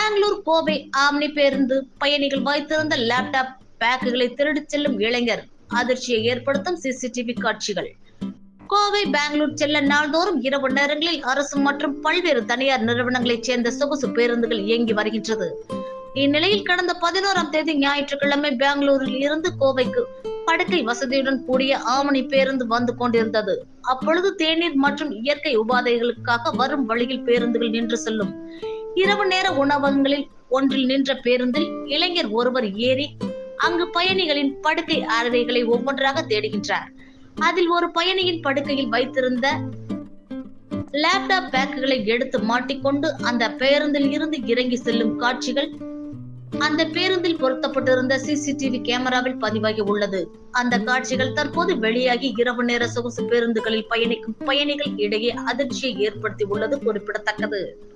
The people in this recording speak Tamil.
பெங்களூர் கோவை ஆம்னி பேருந்து பயணிகள் வைத்திருந்த லேப்டாப் பேக்குகளை திருடிச் செல்லும் இளைஞர். அதிர்ச்சியை ஏற்படுத்தும் சிசிடிவி காட்சிகள். கோவை பெங்களூர் செல்ல நாள்தோறும் இரவு நேரங்களில் அரசு மற்றும் பல்வேறு தனியார் நிறுவனங்களைச் சேர்ந்த சொகுசு பேருந்துகள் இயங்கி வருகின்றது. இந்நிலையில் கடந்த பதினோராம் தேதி ஞாயிற்றுக்கிழமை பெங்களூரில் இருந்து கோவைக்கு படுக்கை வசதியுடன் கூடிய ஆமணி பேருந்து வந்து கொண்டிருந்தது. அப்பொழுது தேநீர் மற்றும் இயற்கை உபாதைகளுக்காக வரும் வழியில் பேருந்துகள் நின்று செல்லும் இரவு நேர உணவகங்களில் ஒன்றில் நின்ற பேருந்தில் இளைஞர் ஒருவர் ஏறி அங்கு பயணிகளின் படுக்கை அறைகளை ஒவ்வொன்றாக தேடுகின்றார். அதில் ஒரு பயணியின் படுக்கையில் வைத்திருந்த லேப்டாப் பேக்குகளை எடுத்து மாட்டிக்கொண்டு அந்த பேருந்தில் இருந்து இறங்கி செல்லும் காட்சிகள் அந்த பேருந்தில் பொருத்தப்பட்டிருந்த சிசிடிவி கேமராவில் பதிவாகி உள்ளது. அந்த காட்சிகள் தற்போது வெளியாகி இரவு நேர சொகுசு பேருந்துகளில் பயணிக்கும் பயணிகள் இடையே அதிர்ச்சியை ஏற்படுத்தி உள்ளது குறிப்பிடத்தக்கது.